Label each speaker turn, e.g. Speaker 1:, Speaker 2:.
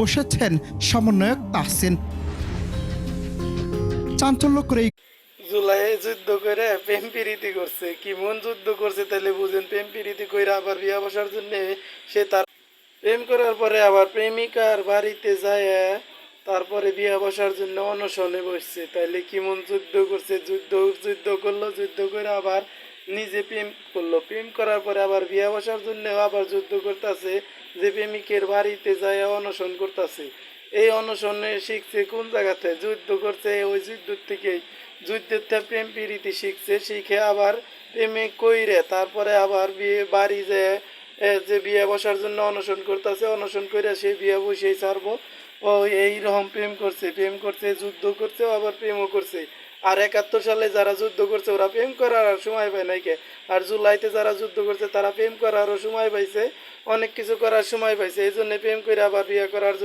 Speaker 1: বসেছেন সমন্বয়ক তাহসিন।
Speaker 2: যুদ্ধ করে প্রেম প্রীতি করছে। কি মন যুদ্ধ করছে তাহলে বুঝেন, প্রেম প্রীতি কইরা আবার বিয়া বসার জন্য সে তার প্রেম করার পরে আবার প্রেমিকার বাড়িতে যায় তারপরে বিয়া বসার জন্য অনশনে বসছে। তাইলে কি মন যুদ্ধ করছে? যুদ্ধ যুদ্ধ করল, যুদ্ধ করে আবার নিজে প্রেম করল। প্রেম করার পরে আবার বিয়া বসার জন্য আবার যুদ্ধ করতেছে, যে প্রেমিকের বাড়িতে যায় অনশন করতেছে। এই অনশনে শিখছে কোন জায়গাতে? যুদ্ধ করছে, ওই যুদ্ধ থেকেই। যুদ্ধের থেকে প্রেম প্রীতি শিখছে, শিখে আবার প্রেমে কইরে, তারপরে আবার বিয়ে, বাড়ি যে যে বিয়ে বসার জন্য অনশন করতেছে, অনশন করে সে বিয়ে বসেই ছাড়বো। ও এই রকম প্রেম করছে প্রেম করছে, যুদ্ধ করছে, আবার প্রেমও করছে। আর একাত্তর সালে যারা যুদ্ধ করছে, ওরা প্রেম করার আর সময় পায় নাই কে? আর জুলাইতে যারা যুদ্ধ করছে, তারা প্রেম করারও সময় পাইছে, অনেক কিছু করার সময় পাইছে, এই জন্য প্রেম করে আবার বিয়ে করার জন্য